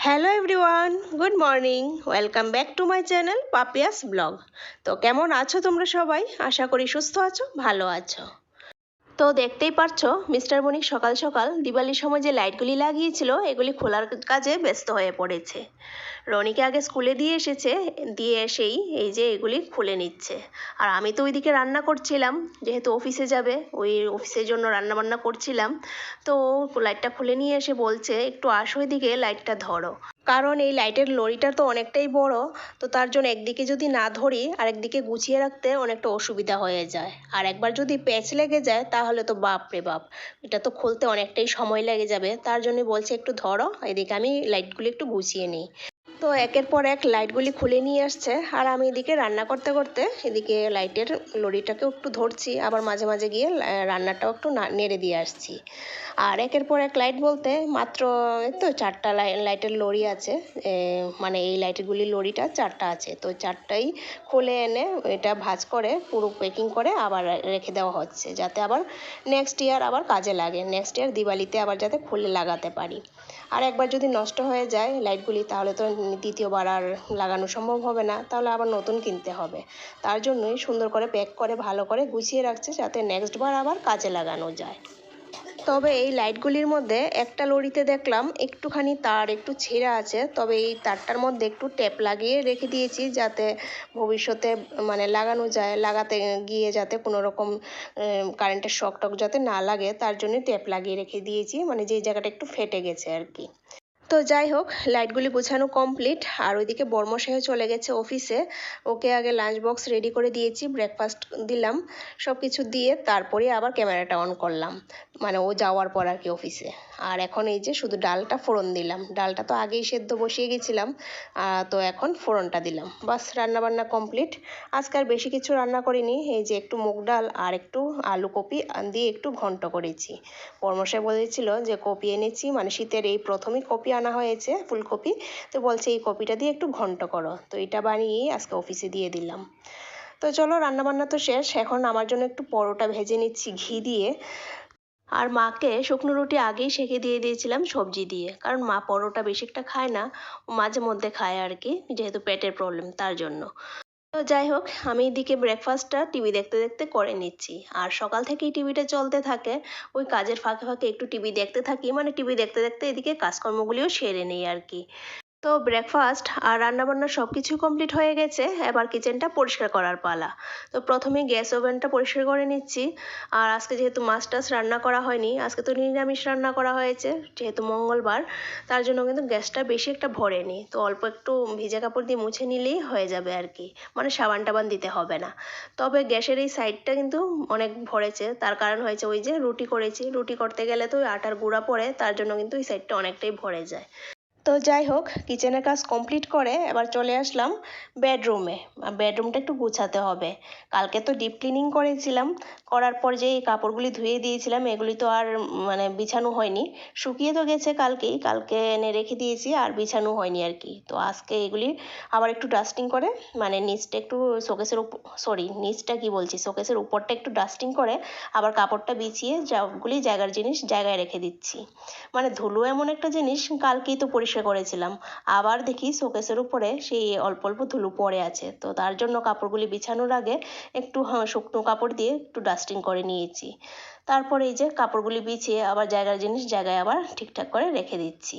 Hello everyone good morning welcome back to my channel Papiya's blog তো কেমন আছো তোমরা সবাই? আশা করি সুস্থ আছো, ভালো আছো। তো দেখতেই পারছ, মিস্টার বণিক সকাল সকাল দিওয়ালির সময় যে লাইটগুলি লাগিয়েছিল, এগুলি খোলার কাজে ব্যস্ত হয়ে পড়েছে। রনিকে আগে স্কুলে দিয়ে এসেছে, দিয়ে এসেই এই যে এগুলি খুলে নিচ্ছে। আর আমি তো ওইদিকে রান্না করছিলাম, যেহেতু অফিসে যাবে, ওই অফিসের জন্য রান্না বান্না করছিলাম। তো লাইটটা খুলে নিয়ে এসে বলছে, একটু আসো এদিকে, লাইটটা ধরো। কারণ এই লাইটের লরিটা তো অনেকটাই বড়, তো তার জন্য একদিকে যদি না ধরি আর একদিকে গুছিয়ে রাখতে অনেকটা অসুবিধা হয়ে যায়। আর একবার যদি প্যাচ লেগে যায়, তাহলে তো বাপ রে বাপ, এটা তো খুলতে অনেকটাই সময় লেগে যাবে। তার জন্য বলছে একটু ধরো, এদিকে আমি লাইটগুলো একটু গুছিয়ে নিই। তো একের পর এক লাইটগুলি খুলে নিয়ে আসছে। আর আমি এদিকে রান্না করতে করতে এদিকে লাইটের লরিটাকেও একটু ধরছি। আবার মাঝে মাঝে গিয়ে রান্নাটাও একটু নেড়ে দিয়ে আসছি। আর একের পর এক লাইট বলতে মাত্র তো চারটা লাইটের লরি আছে। মানে এই লাইটগুলির লরিটা চারটা আছে। তো চারটাই খুলে এনে এটা ভাজ করে, পুরো প্যাকিং করে আবার রেখে দেওয়া হচ্ছে। যাতে আবার নেক্সট ইয়ার আবার কাজে লাগে। নেক্সট ইয়ার দিওয়ালিতে আবার যাতে খুলে লাগাতে পারি। আর একবার যদি নষ্ট হয়ে যায় লাইটগুলি, তাহলে তো দ্বিতীয়বার আর লাগানো সম্ভব হবে না, তাহলে আবার নতুন কিনতে হবে। তার জন্যই সুন্দর করে প্যাক করে, ভালো করে গুছিয়ে রাখছে যাতে নেক্সট বার আবার কাজে লাগানো যায়। তবে এই লাইটগুলির মধ্যে একটা লরিতে দেখলাম একটুখানি তার একটু ছেঁড়া আছে, তবে এই তারটার মধ্যে একটু ট্যাপ লাগিয়ে রেখে দিয়েছি যাতে ভবিষ্যতে মানে লাগানো যায়, লাগাতে গিয়ে যাতে কোনো রকম কারেন্টের শক টক যাতে না লাগে, তার জন্য ট্যাপ লাগিয়ে রেখে দিয়েছি। মানে যে জায়গাটা একটু ফেটে গেছে আর কি। তো যাই হোক, লাইটগুলি গোছানো কমপ্লিট আর ওইদিকে বর্মশাইও চলে গেছে অফিসে ওকে আগে লাঞ্চ বক্স রেডি করে দিয়েছি ব্রেকফাস্ট দিলাম সব কিছু দিয়ে তারপরে আবার ক্যামেরাটা অন করলাম। মানে ও যাওয়ার পর আর কি অফিসে আর এখন এই যে শুধু ডালটা ফোড়ন দিলাম। ডালটা তো আগেই সেদ্ধ বসিয়ে গেছিলাম তো এখন ফোড়নটা দিলাম। বাস, রান্নাবান্না কমপ্লিট আজকে আর বেশি কিছু রান্না করিনি, এই যে একটু মুগ ডাল আর একটু আলু কপি দিয়ে একটু ঘন্ট করেছি। পরমশাই বলেছিল যে কপি এনেছি মানে শীতের এই প্রথমেই কপি আনা হয়েছে ফুলকপি। তো বলছে, এই কপিটা দিয়ে একটু ঘন্ট করো। তো এটা বানিয়েই আজকে অফিসে দিয়ে দিলাম। তো চলো, রান্নাবান্না তো শেষ। এখন আমার জন্য একটু পরোটা ভেজে নিচ্ছি ঘি দিয়ে। আর মাকে শুকনো রুটি আগেই সেঁকে দিয়ে দিয়েছিলাম সবজি দিয়ে। কারণ মা পরোটা বেশি একটা খায় না মাঝে মধ্যে খায় আর কি, যেহেতু পেটের প্রবলেম তার জন্য। যাই হোক, আমি এদিকে ব্রেকফাস্টটা টিভি দেখতে দেখতে করে নিচ্ছি। আর সকাল থেকেই টিভিটা চলতে থাকে। ওই কাজের ফাঁকে ফাঁকে একটু টিভি দেখতে থাকি। মানে টিভি দেখতে দেখতে এদিকে কাজকর্মগুলিও সেরে নেই আর কি। তো ব্রেকফাস্ট আর রান্নাবান্না সব কিছু কমপ্লিট হয়ে গেছে। এবার কিচেনটা পরিষ্কার করার পালা। তো প্রথমে গ্যাস ওভেনটা পরিষ্কার করে নিচ্ছি। আর আজকে যেহেতু মাছ রান্না করা হয়নি, আজকে তো নিরামিষ রান্না করা হয়েছে, যেহেতু মঙ্গলবার, তার জন্য কিন্তু গ্যাসটা বেশি একটা ভরেনি। তো অল্প একটু ভিজে কাপড় দিয়ে মুছে নিলেই হয়ে যাবে আর কি। মানে সাবান টাবান দিতে হবে না। তবে গ্যাসের এই সাইডটা কিন্তু অনেক ভরেছে। তার কারণ হয়েছে ওই যে রুটি করেছি। রুটি করতে গেলে তো আটার গুঁড়া পড়ে, তার জন্য কিন্তু এই সাইডটা অনেকটাই ভরে যায়। তো যাই হোক কিচেনের কাজ কমপ্লিট করে এবার চলে আসলাম বেডরুমে বেডরুমটা একটু গুছাতে হবে। কালকে তো ডিপ ক্লিনিং করেছিলাম। করার পর যে এই কাপড়গুলি ধুয়ে দিয়েছিলাম, এগুলি তো আর মানে বিছানো হয়নি। শুকিয়ে তো গেছে কালকেই। কালকে এনে রেখে দিয়েছি, আর বিছানো হয়নি আর কি। তো আজকে এগুলি আবার একটু ডাস্টিং করে মানে নিচটা একটু শোকেসের সরি নিচটা কি বলছি? শোকেসের উপরটা একটু ডাস্টিং করে আবার কাপড়টা বিছিয়ে সবগুলি জায়গার জিনিস জায়গায় রেখে দিচ্ছি। মানে ধুলো এমন একটা জিনিস, কালকেই তো পরিষ্কার করেছিলাম। আবার দেখি শোকেসের উপরে সেই অল্প অল্প ধুলো পড়ে আছে। তো তার জন্য কাপড়গুলি বিছানোর আগে একটু হা শুকনো কাপড় দিয়ে একটু ডাস্টিং করে নিয়েছি। তারপরে এই যে কাপড়গুলি বিছিয়ে আবার জায়গার জিনিস জায়গায় আবার ঠিকঠাক করে রেখে দিচ্ছি।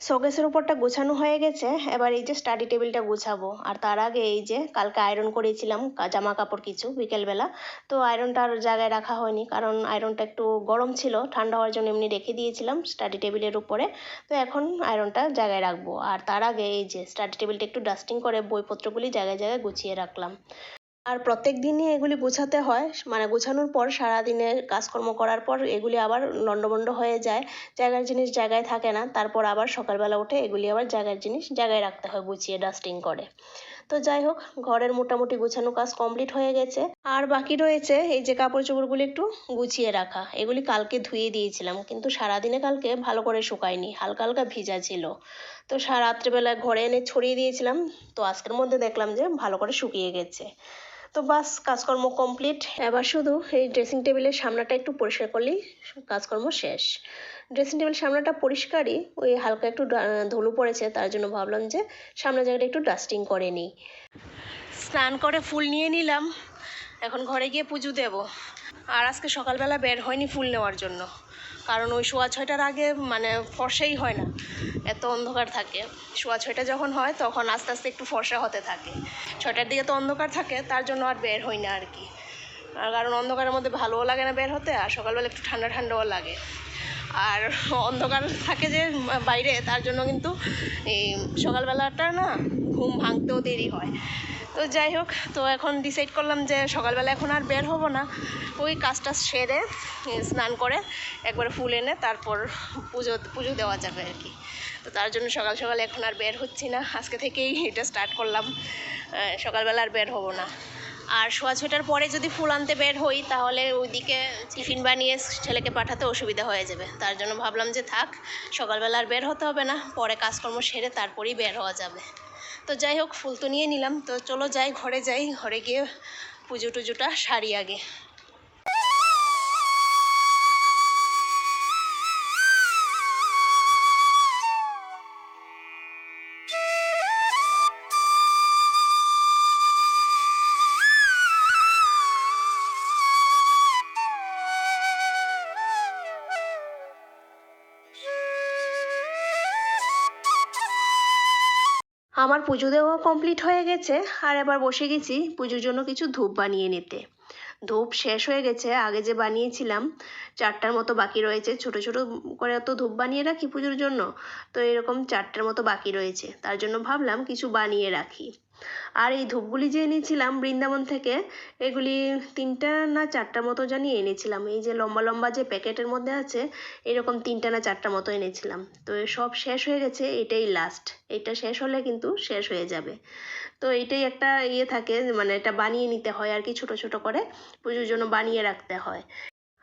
শোকেসের উপরটা গোছানো হয়ে গেছে, এবার এই যে স্টাডি টেবিলটা গোছাবো। আর তার আগে এই যে কালকে আয়রন করেছিলাম জামা কাপড় কিছু বিকেলবেলা। তো আয়রনটা আর জায়গায় রাখা হয়নি, কারণ আয়রনটা একটু গরম ছিল, ঠান্ডা হওয়ার জন্য এমনি রেখে দিয়েছিলাম স্টাডি টেবিলের উপরে। তো এখন আয়রনটা জায়গায় রাখব। আর তার আগে এই যে স্টাডি টেবিলটা একটু ডাস্টিং করে বইপত্রগুলি জায়গায় জায়গায় গুছিয়ে রাখলাম। আর প্রত্যেক দিনই এগুলি গোছাতে হয়। মানে গোছানোর পর সারাদিনের কাজকর্ম করার পর এগুলি আবার লণ্ডভণ্ড হয়ে যায়। জায়গার জিনিস জায়গায় থাকে না। তারপর আবার সকালবেলা উঠে এগুলি আবার জায়গার জিনিস জায়গায় রাখতে হয় গুছিয়ে ডাস্টিং করে। তো যাই হোক, ঘরের মোটামুটি গোছানো কাজ কমপ্লিট হয়ে গেছে। আর বাকি রয়েছে এই যে কাপড় চোপড়গুলি একটু গুছিয়ে রাখা। এগুলি কালকে ধুয়ে দিয়েছিলাম, কিন্তু সারাদিনে কালকে ভালো করে শুকায়নি। হালকা হালকা ভিজা ছিল। তো রাত্রেবেলায় ঘরে এনে ছড়িয়ে দিয়েছিলাম। তো আজকের মধ্যে দেখলাম যে ভালো করে শুকিয়ে গেছে। তো বাস কাজকর্ম কমপ্লিট এবার শুধু এই ড্রেসিং টেবিলের সামনাটা একটু পরিষ্কার করলেই কাজকর্ম শেষ। ড্রেসিং টেবিল সামনাটা পরিষ্কারই, ওই হালকা একটু ধুলো পড়েছে, তার জন্য ভাবলাম যে সামনের জায়গাটা একটু ডাস্টিং করে নিই। স্নান করে ফুল নিয়ে নিলাম, এখন ঘরে গিয়ে পুজো দেব। আর আজকে সকালবেলা বের হয়নি ফুল নেওয়ার জন্য। কারণ ওই সোয়া ছয়টার আগে মানে ফর্সাই হয় না। এত অন্ধকার থাকে। সোয়া ছয়টা যখন হয়, তখন আস্তে আস্তে একটু ফর্সা হতে থাকে। ছয়টার দিকে তো অন্ধকার থাকে, তার জন্য আর বের হই না আর কি আর কারণ অন্ধকারের মধ্যে ভালোও লাগে না বের হতে, আর সকালবেলা একটু ঠান্ডা ঠান্ডাও লাগে। আর অন্ধকার থাকে যে বাইরে, তার জন্য কিন্তু এই সকালবেলাটা না ঘুম ভাঙতেও দেরি হয়। তো যাই হোক, তো এখন ডিসাইড করলাম যে সকালবেলা এখন আর বের হব না। ওই কাজটা সেরে স্নান করে একবার ফুল এনে তারপর পুজো পুজো দেওয়া যাবে আর কি। তো তার জন্য সকাল সকাল এখন আর বের হচ্ছি না। আজকে থেকেই এটা স্টার্ট করলাম। সকালবেলা আর বের হব না। আর সোয়া ছটার পরে যদি ফুল আনতে বের হই, তাহলে ওইদিকে টিফিন বানিয়ে ছেলেকে পাঠাতে অসুবিধা হয়ে যাবে। তার জন্য ভাবলাম যে থাক, সকালবেলা আর বের হতে হবে না। পরে কাজকর্ম সেরে তারপরেই বের হওয়া যাবে। তো যাই হোক, ফুল তো নিয়ে নিলাম। তো চলো যাই, ঘরে যাই। ঘরে গিয়ে পুজো টুজোটা সারি আগে। আমার পুজো দেওয়া কমপ্লিট হয়ে গেছে, আর এবার বসে গেছি পুজোর জন্য কিছু ধূপ বানিয়ে নিতে। ধূপ শেষ হয়ে গেছে, আগে যে বানিয়েছিলাম, চারটার মতো বাকি রয়েছে। ছোট ছোট করে তো ধূপ বানিয়ে রাখি পুজোর জন্য, তো এরকম চারটার মতো বাকি রয়েছে। তার জন্য ভাবলাম কিছু বানিয়ে রাখি। আর এই ধূপগুলি যে এনেছিলাম বৃন্দাবন থেকে, এগুলি তিনটা না চারটার মতো জানি এনেছিলাম। এই যে লম্বা লম্বা যে প্যাকেটের মধ্যে আছে, এরকম তিনটা না চারটা মতো এনেছিলাম। তো সব শেষ হয়ে গেছে, এটাই লাস্ট এটা শেষ হলে কিন্তু শেষ হয়ে যাবে। তো এইটাই একটা ইয়ে থাকে মানে এটা বানিয়ে নিতে হয় আর কি, ছোট ছোট করে। পুজোর জন্য বানিয়ে রাখতে হয়।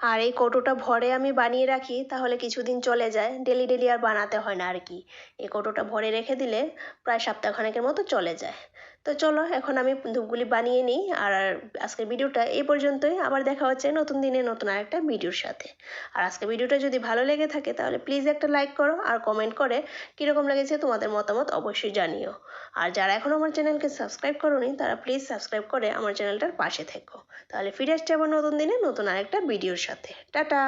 আর এই কৌটোটা ভরে আমি বানিয়ে রাখি, তাহলে কিছুদিন চলে যায়। ডেলি ডেলি আর বানাতে হয় না আর কি। এই কৌটোটা ভরে রেখে দিলে প্রায় সপ্তাহখানেকের মতো চলে যায়। তো চলো, এখন আমি ধূপগুলি বানিয়ে নিই আর আজকের ভিডিওটা এই পর্যন্তই। আবার দেখা হচ্ছে নতুন দিনে নতুন আরেকটা ভিডিওর সাথে। আর আজকের ভিডিওটা যদি ভালো লেগে থাকে তাহলে প্লিজ একটা লাইক করো আর কমেন্ট করে কীরকম লেগেছে তোমাদের মতামত অবশ্যই জানিও। আর যারা এখনও আমার চ্যানেলকে সাবস্ক্রাইব করোনি, তারা প্লিজ সাবস্ক্রাইব করে আমার চ্যানেলটার পাশে থেকো। তাহলে ফিরে আসছে আবার নতুন দিনে নতুন আর আরেকটা ভিডিওর সাথে। টাটা!